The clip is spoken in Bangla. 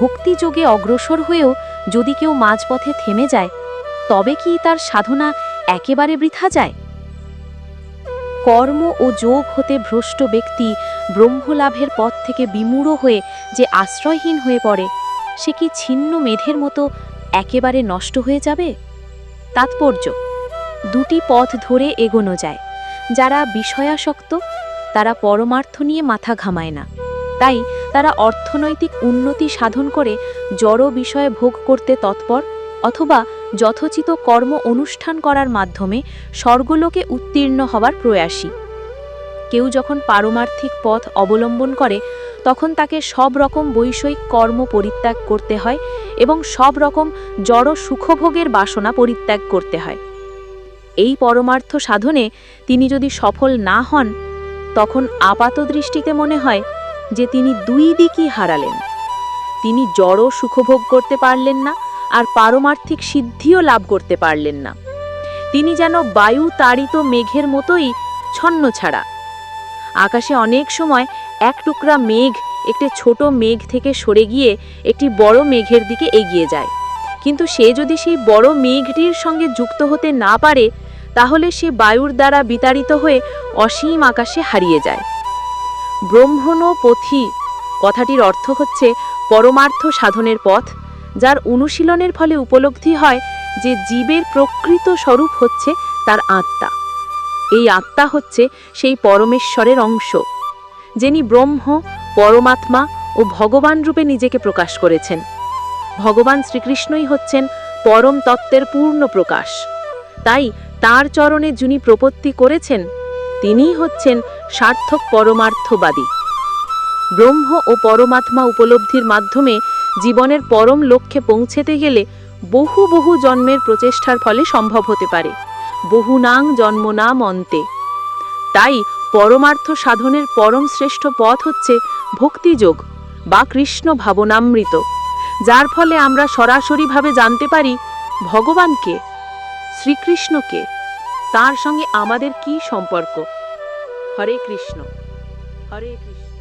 ভক্তিযোগে অগ্রসর হয়েও যদি কেউ মাঝপথে থেমে যায়, তবে কি তার সাধনা একেবারে বৃথা যায়? কর্ম ও যোগ হতে ভ্রষ্ট ব্যক্তি ব্রহ্মলাভের পথ থেকে বিমূঢ় হয়ে যে আশ্রয়হীন হয়ে পড়ে, সে কি ছিন্ন মেধের মতো একেবারে নষ্ট হয়ে যাবে? তাৎপর্য, দুটি পথ ধরে এগোনো যায়, যারা বিষয়াসক্ত, তারা পরমার্থ নিয়ে মাথা ঘামায় না। তাই তারা অর্থনৈতিক উন্নতি সাধন করে জড় বিষয়ে ভোগ করতে তৎপর অথবা যথোচিত কর্ম অনুষ্ঠান করার মাধ্যমে স্বর্গলোকে উত্তীর্ণ হবার প্রয়াসী। কেউ যখন পারমার্থিক পথ অবলম্বন করে, তখন তাকে সব রকম বৈষয়িক কর্ম পরিত্যাগ করতে হয় এবং সব রকম জড় সুখভোগের বাসনা পরিত্যাগ করতে হয়। এই পরমার্থ সাধনে তিনি যদি সফল না হন, তখন আপাত দৃষ্টিতে মনে হয় যে তিনি দুই দিকই হারালেন। তিনি জড় সুখভোগ করতে পারলেন না আর পারমার্থিক সিদ্ধিও লাভ করতে পারলেন না। তিনি যেন বায়ু তাড়িত মেঘের মতোই ছন্ন ছাড়া। আকাশে অনেক সময় এক টুকরা মেঘ একটি ছোট মেঘ থেকে সরে গিয়ে একটি বড় মেঘের দিকে এগিয়ে যায়। কিন্তু সে যদি সেই বড় মেঘটির সঙ্গে যুক্ত হতে না পারে, তাহলে সে বায়ুর দ্বারা বিতাড়িত হয়ে অসীম আকাশে হারিয়ে যায়। ব্রহ্মণ পথি। কথাটির অর্থ হচ্ছে পরমার্থ সাধনের পথ, যার অনুশীলনের ফলে উপলব্ধি হয় যে জীবের প্রকৃত স্বরূপ হচ্ছে তার আত্মা। এই আত্মা হচ্ছে সেই পরমেশ্বরের অংশ, যিনি ব্রহ্ম, পরমাত্মা ও ভগবান রূপে নিজেকে প্রকাশ করেছেন। ভগবান শ্রীকৃষ্ণই হচ্ছেন পরম তত্ত্বের পূর্ণ প্রকাশ। তাই তার চরণে যিনি প্রপত্তি করেছেন তিনিই হচ্ছেন সার্থক পরমার্থবাদী। ব্রহ্ম ও পরমাত্মা উপলব্ধির মাধ্যমে জীবনের পরম লক্ষ্যে পৌঁছেতে গেলে বহু বহু জন্মের প্রচেষ্টার ফলে সম্ভব হতে পারে। বহুনাং জন্মনাম অন্তে। তাই পরমার্থ সাধনের পরম শ্রেষ্ঠ পথ হচ্ছে ভক্তিযোগ বা কৃষ্ণ ভাবনামৃত, যার ফলে আমরা সরাসরিভাবে জানতে পারি ভগবানকে শ্রীকৃষ্ণকে তার সঙ্গে আমাদের কি সম্পর্ক। হরে কৃষ্ণ। হরে কৃষ্ণ।